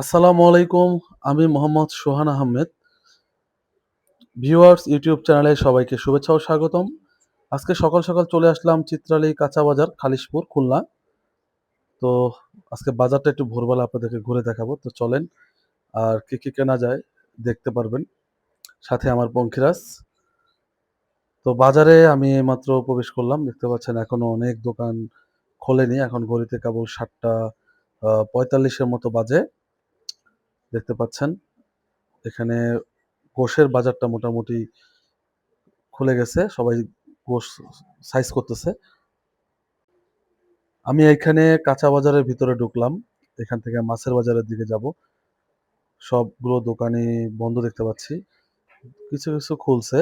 আসসালামু আলাইকুম, আমি মোহাম্মদ সোহান আহমেদ। ভিউয়ার্স, ইউটিউব চ্যানেলে সবাইকে শুভেচ্ছা ও স্বাগতম। আজকে সকাল সকাল চলে আসলাম চিত্রালী কাঁচা বাজার, খালিশপুর, খুলনা। তো আজকে বাজারটা একটু ভোরবেলা আপনাদেরকে ঘুরে দেখাবো। তো চলেন, আর কি কি কেনা যায় দেখতে পারবেন। সাথে আমার পঙ্খিরাজ। তো বাজারে আমি এইমাত্র প্রবেশ করলাম, দেখতে পাচ্ছেন এখনও অনেক দোকান খোলেনি, এখন ঘড়িতে কেবল সাতটা পঁয়তাল্লিশের মতো বাজে। দেখতে পাচ্ছেন, এখানে গোশের বাজারটা মোটামুটি খুলে গেছে, সবাই গোশ সাইজ করতেছে। আমি এখানে কাঁচা বাজারের ভিতরে ঢুকলাম, এখান থেকে মাছের বাজারের দিকে যাব। সবগুলো দোকানই বন্ধ দেখতে পাচ্ছি। কিছু কিছু খুলছে।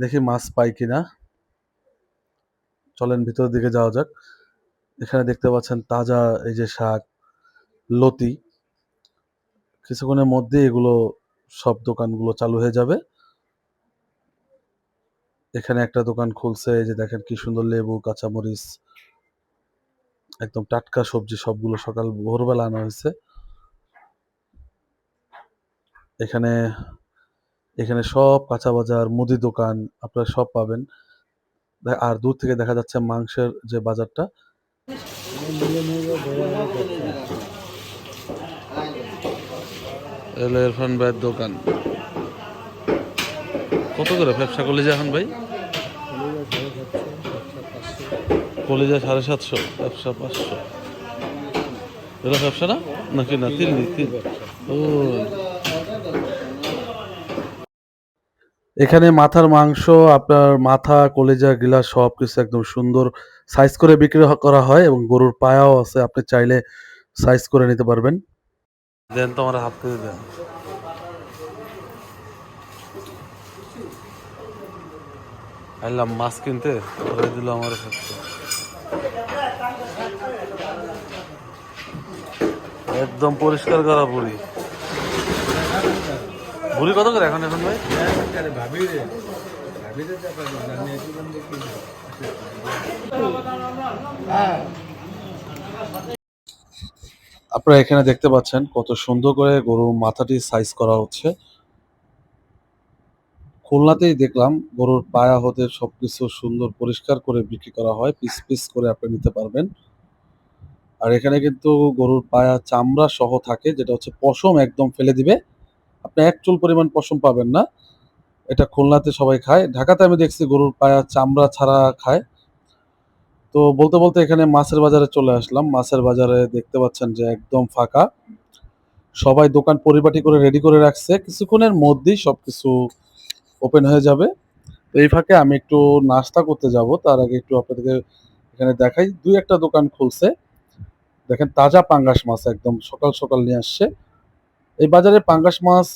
দেখি মাছ পাই কিনা। চলেন ভিতরের দিকে যাওয়া যাক। এখানে দেখতে পাচ্ছেন তাজা এই যে শাক, লতি। কিছুক্ষণের মধ্যে এগুলো সব দোকানগুলো চালু হয়ে যাবে। এখানে একটা দোকান খুলছে, এই যে দেখেন কি সুন্দর লেবু, কাঁচামরিচ, একদম টাটকা সবজি সবগুলো সকাল ভোরবেলা আনা হয়েছে। এখানে এখানে সব কাঁচা বাজার, মুদি দোকান আপনারা সব পাবেন। আর দূর থেকে দেখা যাচ্ছে মাংসের যে বাজারটা। দোকান। কত করে ব্যবসা? কলিজা এখন ভাই? কলিজা সাড়ে সাতশো, ব্যবসা পাঁচশো। এটা ব্যবসা না? নাকি না? তিন ও এখানে মাথার মাংস, আপনার মাথা, কলেজা গিলা সব কিছু একদম সুন্দর সাইজ করে বিক্রি করা হয় এবং গরুর পায়াও আছে, আপনি চাইলে সাইজ করে নিতে পারবেন। দেন তো আমার হাত করে দেন। আইলাম মাছ কিনতে করে দিল আমার সাথে একদম পরিষ্কার করা বুড়ি। বুড়ি কত করে এখন এখন ভাই? আপনারা এখানে দেখতে পাচ্ছেন কত সুন্দর করে গরুর মাথাটি সাইজ করা হচ্ছে। খুলনাতেই দেখলাম গরুর পায়া হতে সবকিছু সুন্দর পরিষ্কার করে বিক্রি করা হয় পিস পিস করে আপনি নিতে পারবেন। আর এখানে কিন্তু গরুর পায়া চামড়া সহ থাকে, যেটা হচ্ছে পশম একদম ফেলে দিবে। আপনি এক চুল পরিমাণ পশম পাবেন না। এটা খুলনাতে সবাই খায়। ঢাকাতে আমি দেখছি গরুর পায়া চামড়া ছাড়া খায়। তো বলতে বলতে এখানে মাছের বাজারে চলে আসলাম। মাছের বাজারে দেখতে পাচ্ছেন যে একদম ফাঁকা। সবাই দোকান পরিপাটি করে রেডি করে রাখছে। কিছুক্ষণের মধ্যেই সবকিছু ওপেন হয়ে যাবে। তো এই ফাঁকে আমি একটু নাস্তা করতে যাব। তার আগে একটু আপনাদেরকে এখানে দেখাই। দুই একটা দোকান খুলছে। দেখেন তাজা পাঙ্গাস মাছ একদম সকাল সকাল নিয়ে আসছে। এই বাজারে পাঙ্গাস মাছ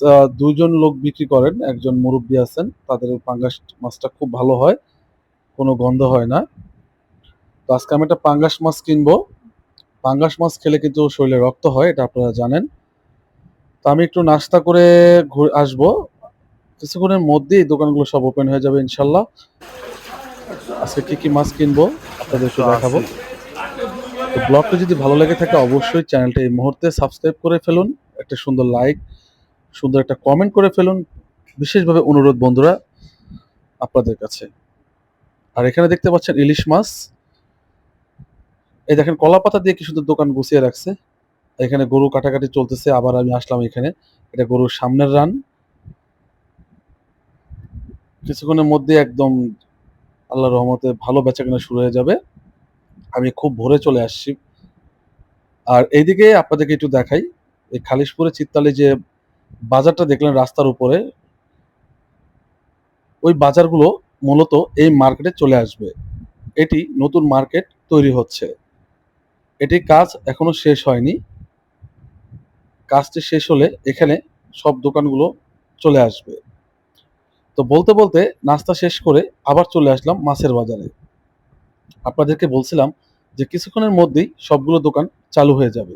দুইজন লোক বিক্রি করেন, একজন মুরব্বী আছেন, তাদের পাঙ্গাস মাছটা খুব ভালো হয়, কোনো গন্ধ হয় না। তো আজকে আমি একটা পাঙ্গাস মাছ কিনবো। পাঙ্গাস মাছ খেলে কিন্তু শরীরে রক্ত হয়, এটা আপনারা জানেন। তো আমি একটু নাস্তা করে ঘুরে, আসব। কিছুক্ষণের মধ্যেই দোকানগুলো সব ওপেন হয়ে যাবে, ইনশাল্লাহ। আজকে কি কি মাছ কিনবো, আপনাদের একটু দেখাবো। তো ব্লগটা যদি ভালো লেগে থাকে, অবশ্যই চ্যানেলটা এই মুহূর্তে সাবস্ক্রাইব করে ফেলুন। একটা সুন্দর লাইক সুন্দর একটা কমেন্ট করে ফেলুন। বিশেষভাবে অনুরোধ বন্ধুরা আপনাদের কাছে। আর এখানে দেখতে পাচ্ছেন ইলিশ মাছ। এই দেখেন কলা পাতা দিয়ে কি সুন্দর দোকান গুছিয়ে রাখছে। এখানে গরু কাটাকাটি চলতেছে, আবার আমি আসলাম এখানে। এটা গরুর সামনের রান। কিছুক্ষণের মধ্যে একদম আল্লাহর রহমতে ভালো বেচাকেনা শুরু হয়ে যাবে। আমি খুব ভোরে চলে আসছি। আর এইদিকে আপনাদেরকে একটু দেখাই। এই খালিশপুরে চিত্তালে যে বাজারটা দেখলেন রাস্তার উপরে, ওই বাজারগুলো মূলত এই মার্কেটে চলে আসবে। এটি নতুন মার্কেট তৈরি হচ্ছে। এটি কাজ এখনও শেষ হয়নি। কাজটি শেষ হলে এখানে সব দোকানগুলো চলে আসবে। তো বলতে বলতে নাস্তা শেষ করে আবার চলে আসলাম মাছের বাজারে। আপনাদেরকে বলছিলাম যে কিছুক্ষণের মধ্যেই সবগুলো দোকান চালু হয়ে যাবে।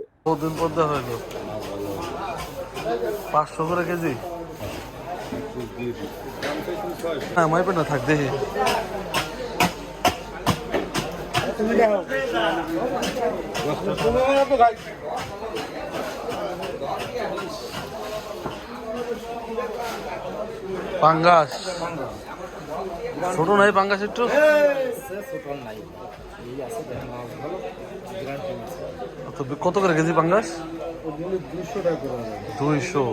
পাঁচশো করে কেজি। হ্যাঁ মাইপে না থাক, দেখি। পাঙ্গাস। ছোট নাই পাঙ্গাস একটু? কত করে কেজি পাঙ্গাস? দুইশো।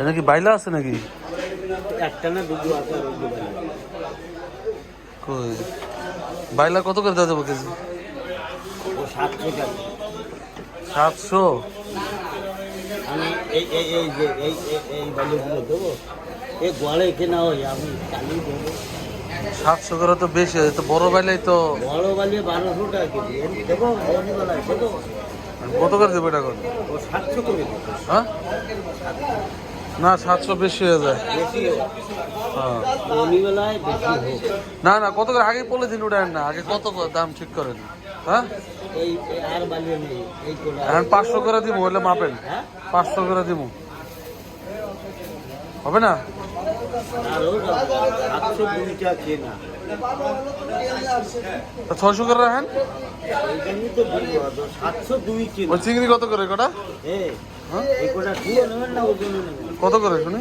এটা কি বাইলা আছে নাকি? একটা না দুটো আছে। কই? বাইলা কত করে দেওয়া যাব কেজি? ও সাতশো সাতশো? আমি এই এই এই যে এই এই- দেবো। এই গোয়ালে কেনা হয় আমি কালি দেবো। সাতশো করে তো বেশি হয় তো বড় বাইলাই তো বড় বালি বারোশো টাকা কেজি কত করে দেবো এটা করে সাতশো করে হ্যাঁ? না সাতশো বেশি হয়ে যায়। হ্যাঁ। না না কত করে? আগে পলিথিন উঠেন না আগে কত দাম ঠিক করেন। হ্যাঁ? বালি এখন পাঁচশো করে দিব হইলে মাপেন। হ্যাঁ? পাঁচশো করে দিব। হবে না? ছয়শো করে রাখেন? ওই চিংড়ি কত করে কটা? হ্যাঁ? কত করে শুনি?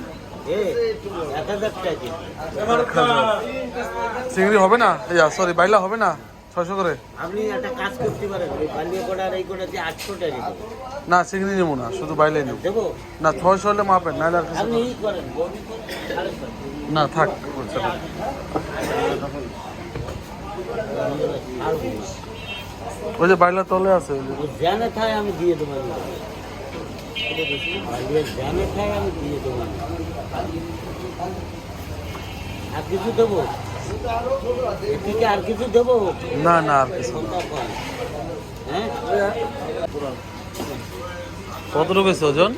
চিংড়ি হবে না? ইয়া সরি বাইলা হবে না? ছয়শো করে? আপনি একটা কাজ করতে পারেন ওই বালিয়া কোটা এই কোটা দিয়ে আটশো টাকা না চিংড়ি নেব না শুধু বাইলাই নেব। না ছয়শো হলে মাপেন নাহলে আর কিছু আপনি না। করেন। না থাক ওই যে বাইলা তলে আছে। ও খায় আমি দিয়ে দেবো খায় আমি দিয়ে দেবো আর কিছু দেবো? থেকে আর কিছু দেবো? না না আর কিছু? হ্যাঁ? কত রুপেছে ওজন?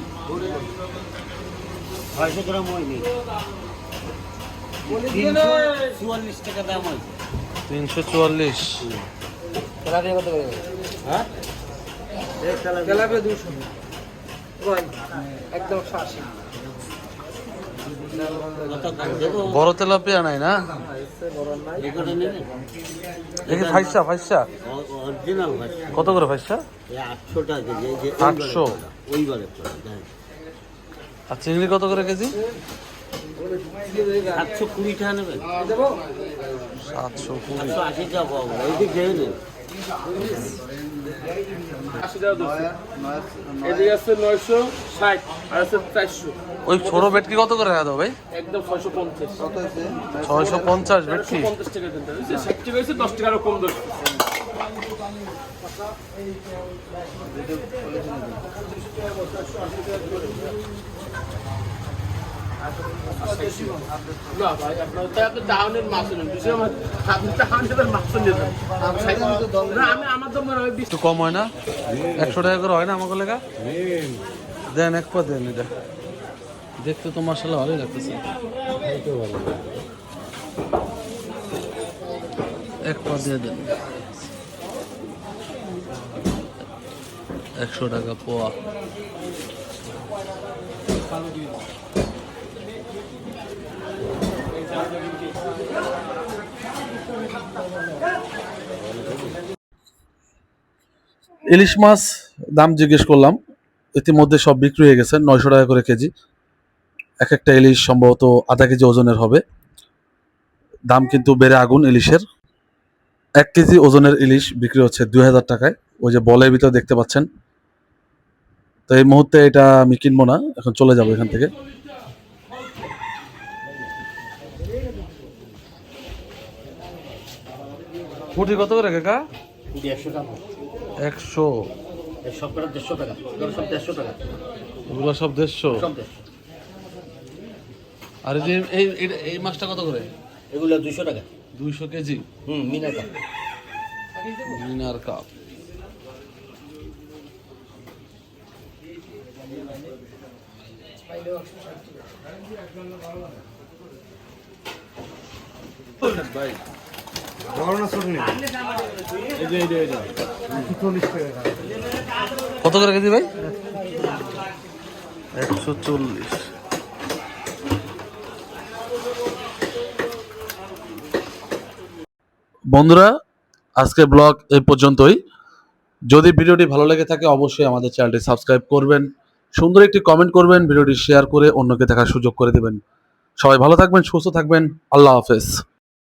ছয়শো গ্রাম হয়নি। তিনশো চুয়াল্লিশ টাকা দাম হয়েছে। তিনশো চুয়াল্লিশ। হ্যাঁ? তেলাপিয়া দুশো। একদম বড় তেলাপিয়া নাই না? দেখি ফাইসা ফাইসা? কত করে ফাইসা? আটশো। টাকা আটশো? ওইবারে আর চিংড়ি কত করে কেজি? সাতশো কুড়ি টাকা নেবেন সাতশো কুড়ি। আশি টাকা দিক চারশো। ওই ছোট ভেটকি কত করে দেবো ভাই? একদম ছয়শো পঞ্চাশ। ছয়শো পঞ্চাশ টাকা টাকা দশ টাকা কম দশ কম হয় না? একশো টাকা করে হয় না আমাকে লেখা দেন, এক দেখতে তো মাসাল্লাহ ভালোই লাগতেছে। এক দিয়ে একশো টাকা পোয়া। ইলিশ মাছ দাম জিজ্ঞেস করলাম, ইতিমধ্যে সব বিক্রি হয়ে গেছে, নয়শো টাকা করে কেজি। এক একটা ইলিশ সম্ভবত আধা কেজি ওজনের হবে। দাম কিন্তু বেড়ে আগুন ইলিশের। এক কেজি ওজনের ইলিশ বিক্রি হচ্ছে দুই হাজার টাকায়। ওই যে বলের ভিতরে দেখতে পাচ্ছেন। তো এই মুহূর্তে এটা আমি কিনবো না, এখন চলে যাব এখান থেকে। ফুটি কত করে কাকা? দেড়শো টাকা। একশো। এই সব দেড়শো টাকা। সব দেড়শো টাকা। সব দেড়শো? আর এই যে এই এই- এই মাছটা কত করে? এগুলো দুশো টাকা। দুইশো কেজি? হুম মিনাকা মিনার কাপ। ভাই কত করে কেজি ভাই? একশো চল্লিশ। বন্ধুরা আজকে ব্লগ এই পর্যন্তই। যদি ভিডিওটি ভালো লেগে থাকে অবশ্যই আমাদের চ্যানেলটি সাবস্ক্রাইব করবেন সুন্দর একটি কমেন্ট করবেন ভিডিওটি শেয়ার করে অন্যকে দেখার সুযোগ করে দেবেন। সবাই ভালো থাকবেন সুস্থ থাকবেন। আল্লাহ হাফেজ।